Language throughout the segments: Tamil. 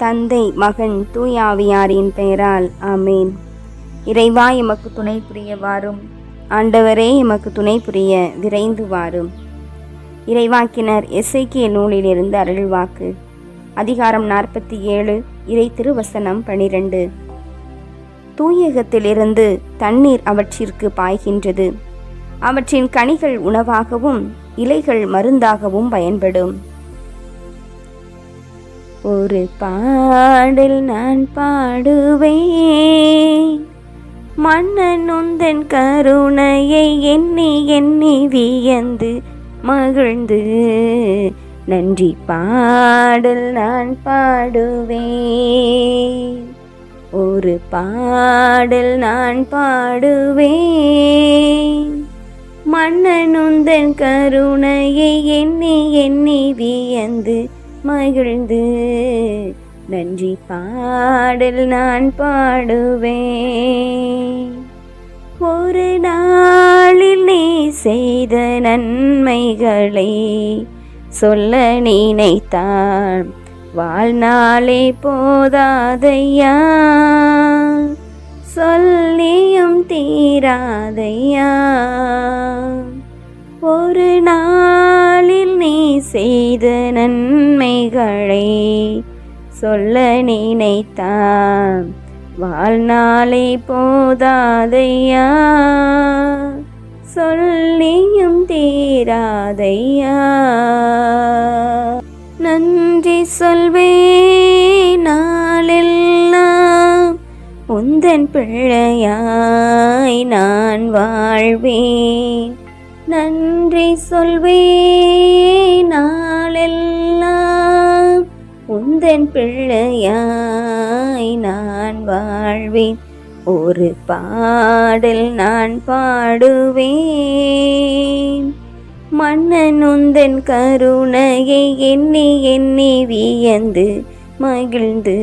தந்தை மகன் தூயாவியாரின் பெயரால் ஆமேன். இறைவா எமக்கு துணை புரிய வாரும். ஆண்டவரே எமக்கு துணை புரிய விரைந்து வாரும். இறைவாக்கினர் எஸ்ஐக்கிய நூலிலிருந்து அருள்வாக்கு. அதிகாரம் நாற்பத்தி ஏழு இறை திருவசனம் பனிரெண்டு. தூயகத்திலிருந்து தண்ணீர் அவற்றிற்கு பாய்கின்றது. அவற்றின் கனிகள் உணவாகவும் இலைகள் மருந்தாகவும் பயன்படும். ஒரு பாடல் நான் பாடுவேன். மன்னன் உந்தன் கருணையை எண்ணி எண்ணி வியந்து மகிழ்ந்து நன்றி பாடல் நான் பாடுவேன். ஒரு பாடல் நான் பாடுவேன். மன்னன் உந்தன் கருணையை எண்ணி எண்ணி வியந்து மகிழ்ந்து. நன்றி பாடல் நான் பாடுவேன். ஒரு நாளில் நீ செய்த நன்மைகளை சொல்ல நினைத்தான் வாழ்நாளே போதாதையா? சொல்லியும் தீராதையா? ஒரு நாள் நாளில் நீ செய்த நன்மைகளை சொல்ல நினைத்தான். வாழ்நாளை போதாதையா? சொல்லியும் தீராதையா? நன்றி சொல்வே நாளெல்லாம் உந்தன் பிள்ளையாய் நான் வாழ்வேன். நன்றி சொல்வே நாளெல்லாம் உந்தன் பிள்ளையாய் நான் வாழ்வேன். ஒரு பாடல் நான் பாடுவேன். மன்னன் உந்தன் கருணையை எண்ணி எண்ணி வியந்து மகிழ்ந்து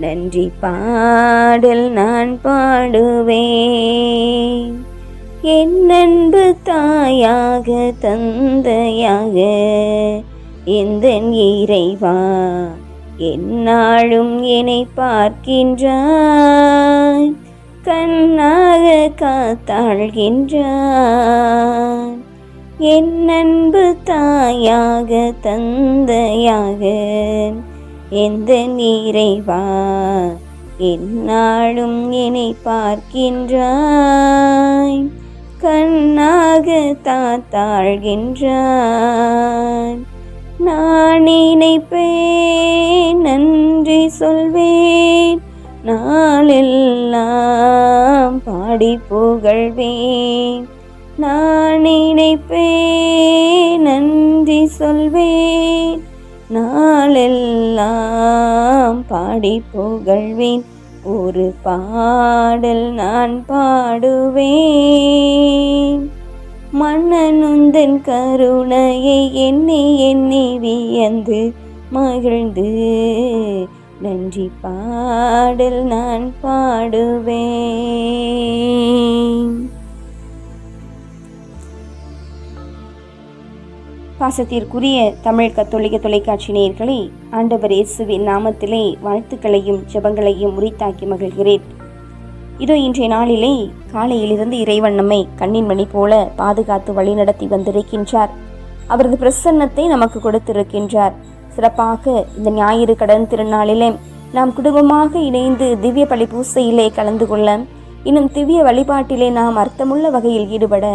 நன்றி பாடல் நான் பாடுவேன். என்னன்பு தாயாக தந்தையாக எந்த இறைவா? என்னாலும் என்னை பார்க்கின்றான் கண்ணாக காத்தாழ்கின்றாய். என்னன்பு தாயாக தந்தையாக எந்த இறைவா? என்னாலும் என்னை பார்க்கின்றாய் கண்ணாக தாத்தாழ்கின்றான். நான் நினைப்பேன் நன்றி சொல்வேன். நாளெல்லாம் பாடி புகழ்வேன். நான் நினைப்பேன் நன்றி சொல்வேன். நாளெல்லாம் பாடி புகழ்வேன். ஒரு பாடல் நான் பாடுவேன். மன்னனுந்தன் கருணையை எண்ணி எண்ணி வியந்து மகிழ்ந்து நன்றி பாடல் நான் பாடுவேன். பாசத்திற்குரிய தமிழ் கத்தோலிக்க தொலைக்காட்சி நேயர்களே ஆண்டவர் இயேசுவின் நாமத்திலே வாழ்த்துக்களையும் ஜெபங்களையும் உரித்தாக்கி மகிழ்கிறேன். இதோ இன்றைய நாளிலே காலையிலிருந்து இறைவன் நம்மை கண்ணின் மணி போல பாதுகாத்து வழிநடத்தி வந்திருக்கின்றார். அவரது பிரசன்னத்தை நமக்கு கொடுத்திருக்கின்றார். சிறப்பாக இந்த ஞாயிறு கடன் திருநாளிலே நாம் குடும்பமாக இணைந்து திவ்ய பலி பூசையிலே கலந்து கொள்ள இன்னும் திவ்ய வழிபாட்டிலே நாம் அர்த்தமுள்ள வகையில் ஈடுபட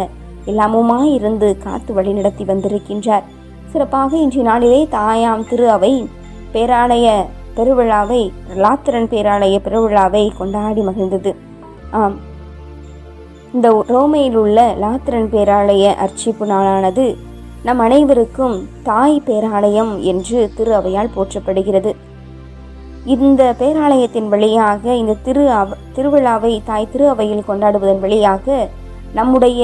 எல்லாமுமாய் இருந்து காத்து வழிநடத்தி வந்திருக்கின்றார். சிறப்பாக இன்றைய நாளிலே தாயாம் திரு அவை பேராலய பெருவிழாவை லாத்திரன் பேராலய பெருவிழாவை கொண்டாடி மகிழ்ந்தது. ஆம். இந்த ரோமையில் உள்ள லாத்திரன் பேராலய அர்ச்சிப்பு நாளானது நம் அனைவருக்கும் தாய் பேராலயம் என்று திரு அவையால் போற்றப்படுகிறது. இந்த பேராலயத்தின் வழியாக இந்த திரு அவ திருவிழாவை தாய் திரு அவையில் கொண்டாடுவதன் வழியாக நம்முடைய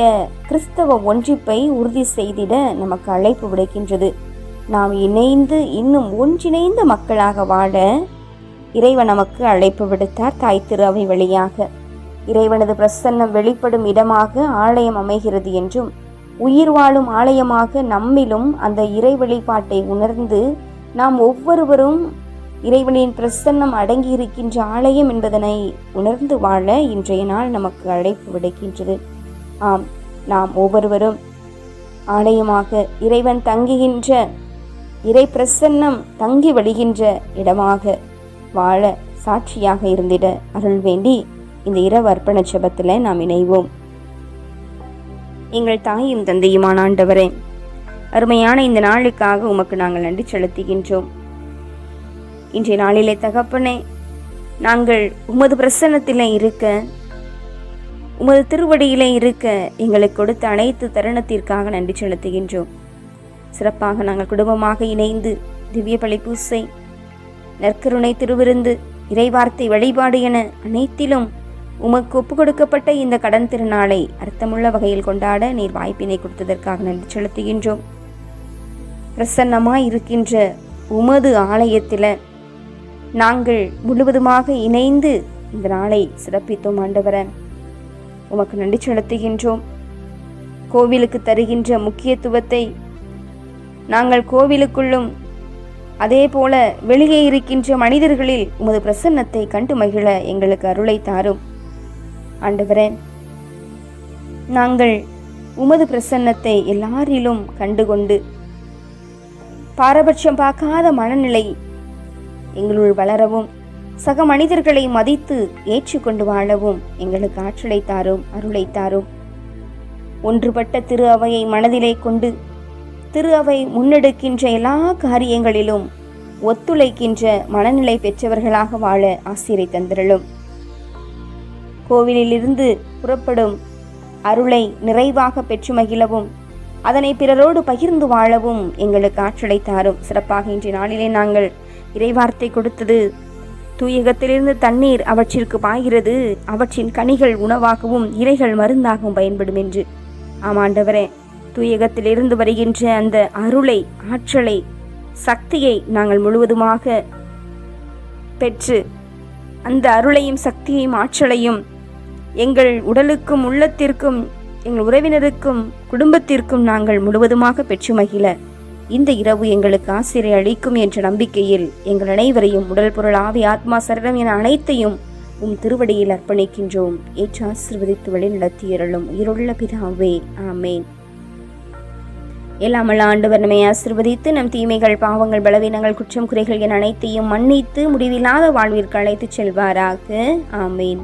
கிறிஸ்தவ ஒன்றிப்பை உறுதி செய்திட நமக்கு அழைப்பு விடுக்கின்றது. நாம் இணைந்து இன்னும் ஒன்றிணைந்த மக்களாக வாழ இறைவன் நமக்கு அழைப்பு விடுத்தார் தாய் திரு அவை வழியாக. இறைவனது பிரசன்னம் வெளிப்படும் இடமாக ஆலயம் அமைகிறது என்றும் உயிர் வாழும் ஆலயமாக நம்மிலும் அந்த இறை வெளிப்பாட்டை உணர்ந்து நாம் ஒவ்வொருவரும் இறைவனின் பிரசன்னம் அடங்கி இருக்கின்ற ஆலயம் என்பதனை உணர்ந்து வாழ இன்றைய நாள் நமக்கு அழைப்பு விடுக்கின்றது. ஆம் நாம் ஒவ்வொருவரும் ஆலயமாக இறைவன் தங்குகின்ற இறை பிரசன்னம் தங்கி வழிகின்ற இடமாக வாழ சாட்சியாக இருந்திட அருள் வேண்டி இந்த இரவு அர்ப்பண ஜெபத்தில் நாம் இணைவோம். எங்கள் தாயும் தந்தையுமான ஆண்டவரே அருமையான இந்த நாளுக்காக உமக்கு நாங்கள் நன்றி செலுத்துகின்றோம். இன்றைய நாளிலே தகப்பனே நாங்கள் உமது பிரசன்னத்தில் இருக்க உமது திருவடியிலே இருக்க எங்களுக்கு கொடுத்த அனைத்து தருணத்திற்காக நன்றி செலுத்துகின்றோம். சிறப்பாக நாங்கள் குடும்பமாக இணைந்து திவ்ய பழி பூசை நற்கருணை திருவிருந்து இறைவார்த்தை வழிபாடு என அனைத்திலும் உமக்கு ஒப்பு கொடுக்கப்பட்ட இந்த கடன் திருநாளை அர்த்தமுள்ள வகையில் கொண்டாட நீர் வாய்ப்பினை கொடுத்ததற்காக நன்றி செலுத்துகின்றோம். பிரசன்னமாய் இருக்கின்ற உமது ஆலயத்தில் நாங்கள் முழுவதுமாக இணைந்து இந்த நாளை சிறப்பித்தோம் ஆண்டவரன் உமக்கு நன்றி செலுத்துகின்றோம். கோவிலுக்கு தருகின்ற முக்கியத்துவத்தை நாங்கள் கோவிலுக்குள்ளும் அதே போல வெளியே இருக்கின்ற மனிதர்களில் உமது பிரசன்னத்தை கண்டு மகிழ எங்களுக்கு அருளை தாரும். ஆண்டவரே நாங்கள் உமது பிரசன்னத்தை எல்லாரிலும் கண்டுகொண்டு பாரபட்சம் பார்க்காத மனநிலை எங்களுள் வளரவும். சக மனிதர்களை மதித்து ஏற்றுக்கொண்டு வாழவும் எங்களுக்கு ஆற்றலை தாரும் அருளை தாரும். ஒன்றுபட்ட திரு அவையை மனதிலே கொண்டு திரு அவை முன்னெடுக்கின்ற எல்லா காரியங்களிலும் ஒத்துழைக்கின்ற மனநிலை பெற்றவர்களாக வாழ ஆசிரியை தந்திரலும் கோவிலிலிருந்து புறப்படும் அருளை நிறைவாக பெற்று மகிழவும் அதனை பிறரோடு பகிர்ந்து வாழவும் எங்களுக்கு ஆற்றலை தாரும். சிறப்பாக இன்றைய நாளிலே நாங்கள் இறைவார்த்தை கொடுத்தது தூயகத்திலிருந்து தண்ணீர் அவற்றிற்கு பாய்கிறது. அவற்றின் கனிகள் உணவாகவும் இலைகள் மருந்தாகவும் பயன்படும் என்று. ஆமாண்டவரே தூயகத்திலிருந்து வருகின்ற அந்த அருளை ஆற்றலை சக்தியை நாங்கள் முழுவதுமாக பெற்று அந்த அருளையும் சக்தியையும் ஆற்றலையும் எங்கள் உடலுக்கும் உள்ளத்திற்கும் எங்கள் உறவினருக்கும் குடும்பத்திற்கும் நாங்கள் முழுவதுமாக பெற்று மகிழ. இந்த இரவு எங்களுக்கு ஆசிரியை அளிக்கும் என்ற நம்பிக்கையில் எங்கள் அனைவரையும் உடல் பொருள் ஆவி ஆத்மா சரணம் என அனைத்தையும் உம் திருவடியில் அர்ப்பணிக்கின்றோம். ஏற்று ஆசிர்வதித்து வழி நடத்தியருளும் உயிருள்ள பிதாவே ஆமேன். எல்லாமல்ல ஆண்டவர் நம்மை ஆசிர்வதித்து நம் தீமைகள் பாவங்கள் பலவீனங்கள் குற்றம் குறைகள் என அனைத்தையும் மன்னித்து முடிவில்லாத வாழ்விற்கு அழைத்துச் செல்வாராக. ஆமேன்.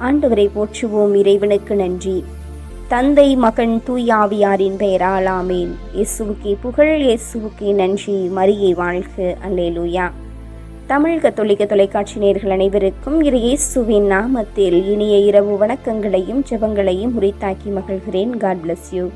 ஆண்டவரை போற்றுவோம் இறைவனுக்கு நன்றி. தந்தை மகன் தூயாவியாரின் பெயரால் ஆமேன். இயேசுவுக்கே புகழ் இயேசுவுக்கே நன்றி. மரியை வாழ்க. அல்லேலூயா. தமிழ் கத்தோலிக்க தொலைக்காட்சி நேர்கள் அனைவருக்கும் இரு இயேசுவின் நாமத்தில் இனிய இரவு வணக்கங்களையும் ஜெபங்களையும் உரித்தாக்கி மகிழ்கிறேன். God bless you